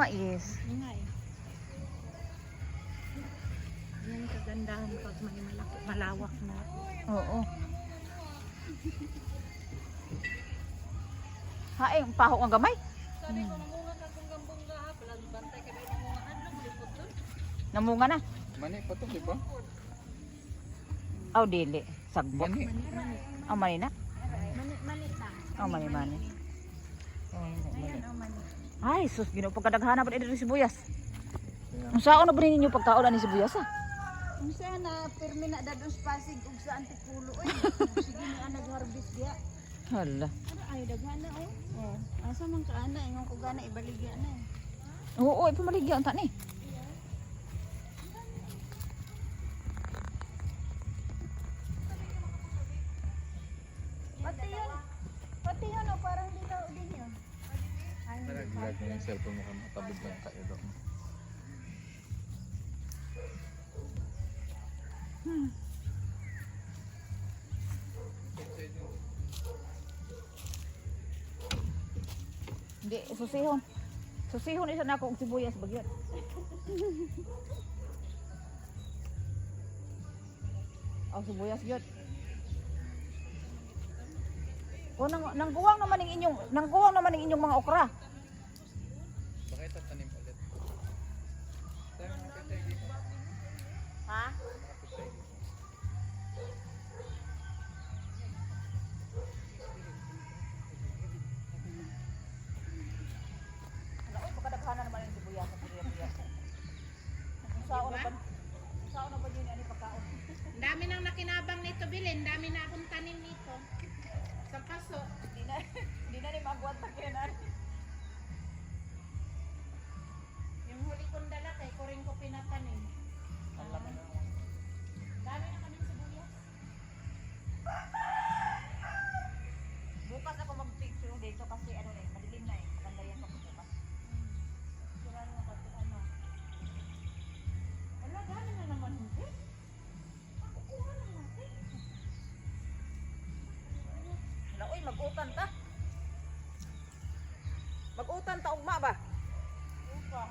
mais. Yun nga eh. Yan kagandahan pag may malaki, malawak na. Oo. Haing, paho ang gamay. Sabi ko, namunga ka kung gambongga ha. Palang bantay ka ba yung namunga. Ano, bulipot dun? Namunga na. Mani pa to, di ba? Aw, dili. Sagbo. Mani. Aw, mani na. Mani, mani lang. Aw, mani, mani. Ayan, oh, mani. Ay, sus, ginoo pagkadaghana pa diri sibuyas. Ang sao na ba ninyo pagkaon ni sibuyas ah? Kung saan na, pirmi na dadon sa Pasig ug sa Antipulo. Oy, sige ni anag harvest biya. Hala. Ano ay daghana oh. Oh, asa man ka ana ingon ko gana ibaligya na. eh. Oo, ay pumaligya ang tani. Pati yun. Pati yun oh, parang dilaw din yun. Gilag mo yung cellphone mo kung matabog lang kayo doon. Hindi, susihon. Susihon isa na ako og sibuyas bagyan. Aw sibuyas gyud. O nang nang guwang naman ning inyong nang guwang naman ning inyong mga okra. Di na na. Yung huli kong dala, kay ko rin ko pinatanim. Alam mo. Dami na kaming sibuyas. Bukas ako mag-picture dito kasi ano na eh, madilim na eh. Maganda yan pag bukas. Sira mo kasi ano. Wala, dami na naman hindi. Makukuha na natin. Wala, uy, mag-utan ta. Mag-utan ta ugma ba? Upa.